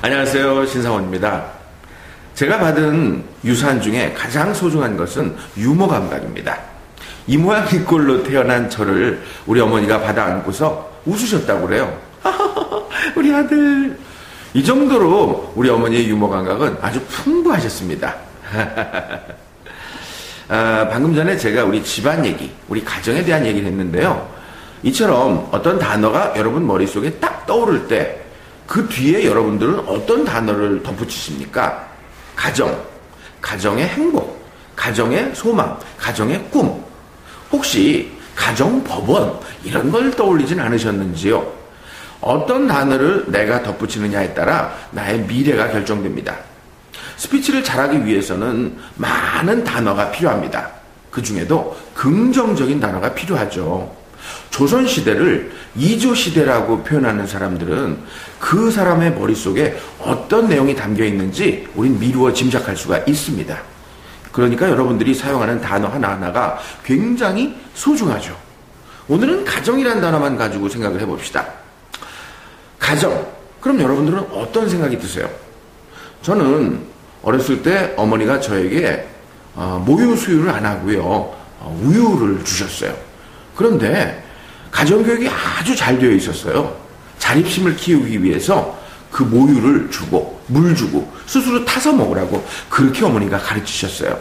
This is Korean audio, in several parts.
안녕하세요. 신상원입니다. 제가 받은 유산 중에 가장 소중한 것은 유머 감각입니다. 이 모양 이 꼴로 태어난 저를 우리 어머니가 받아 안고서 웃으셨다고 그래요. 우리 아들. 이 정도로 우리 어머니의 유머 감각은 아주 풍부하셨습니다. 아, 방금 전에 제가 우리 집안 얘기, 우리 가정에 대한 얘기를 했는데요. 이처럼 어떤 단어가 여러분 머릿속에 딱 떠오를 때 그 뒤에 여러분들은 어떤 단어를 덧붙이십니까? 가정, 가정의 행복, 가정의 소망, 가정의 꿈. 혹시 가정 법원 이런 걸 떠올리진 않으셨는지요? 어떤 단어를 내가 덧붙이느냐에 따라 나의 미래가 결정됩니다. 스피치를 잘하기 위해서는 많은 단어가 필요합니다. 그 중에도 긍정적인 단어가 필요하죠. 조선시대를 이조시대라고 표현하는 사람들은 그 사람의 머릿속에 어떤 내용이 담겨 있는지 우린 미루어 짐작할 수가 있습니다. 그러니까 여러분들이 사용하는 단어 하나하나가 굉장히 소중하죠. 오늘은 가정이라는 단어만 가지고 생각을 해봅시다. 가정. 그럼 여러분들은 어떤 생각이 드세요? 저는 어렸을 때 어머니가 저에게 어, 모유 수유를 안 하고요. 어, 우유를 주셨어요. 그런데 가정교육이 아주 잘 되어 있었어요. 자립심을 키우기 위해서 그 모유를 주고 물 주고 스스로 타서 먹으라고 그렇게 어머니가 가르치셨어요.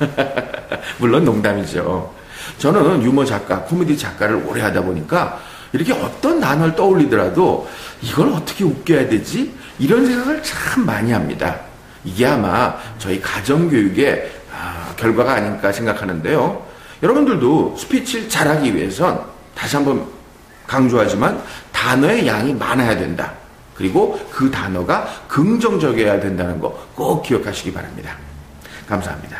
물론 농담이죠. 저는 유머 작가, 코미디 작가를 오래 하다 보니까 이렇게 어떤 단어를 떠올리더라도 이걸 어떻게 웃겨야 되지? 이런 생각을 참 많이 합니다. 이게 아마 저희 가정교육의 아, 결과가 아닐까 생각하는데요. 여러분들도 스피치를 잘하기 위해선 다시 한번 강조하지만 단어의 양이 많아야 된다. 그리고 그 단어가 긍정적이어야 된다는 거 꼭 기억하시기 바랍니다. 감사합니다.